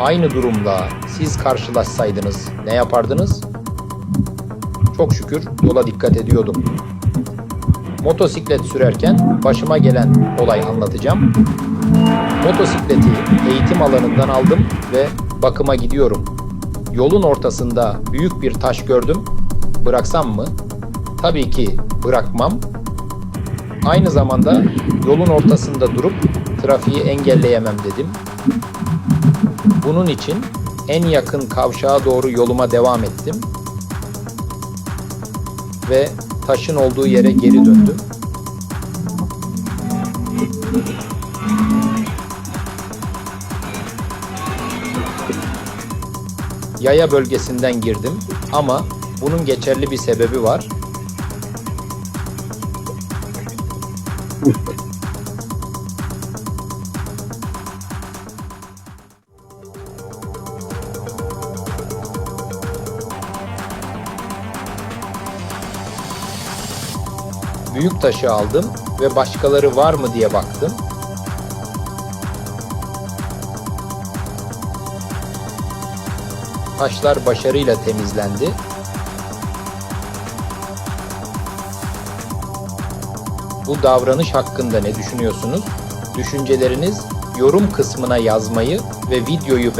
aynı durumla siz karşılaşsaydınız ne yapardınız? Çok şükür yola dikkat ediyordum. Motosiklet sürerken başıma gelen olay anlatacağım. Motosikleti eğitim alanından aldım ve bakıma gidiyorum. Yolun ortasında büyük bir taş gördüm. Bıraksam mı? Tabii ki bırakmam. Aynı zamanda yolun ortasında durup trafiği engelleyemem dedim. Bunun için en yakın kavşağa doğru yoluma devam ettim ve taşın olduğu yere geri döndüm. Yaya bölgesinden girdim ama bunun geçerli bir sebebi var. Büyük taşı aldım ve başkaları var mı diye baktım. Taşlar başarıyla temizlendi. Bu davranış hakkında ne düşünüyorsunuz? Düşünceleriniz yorum kısmına yazmayı ve videoyu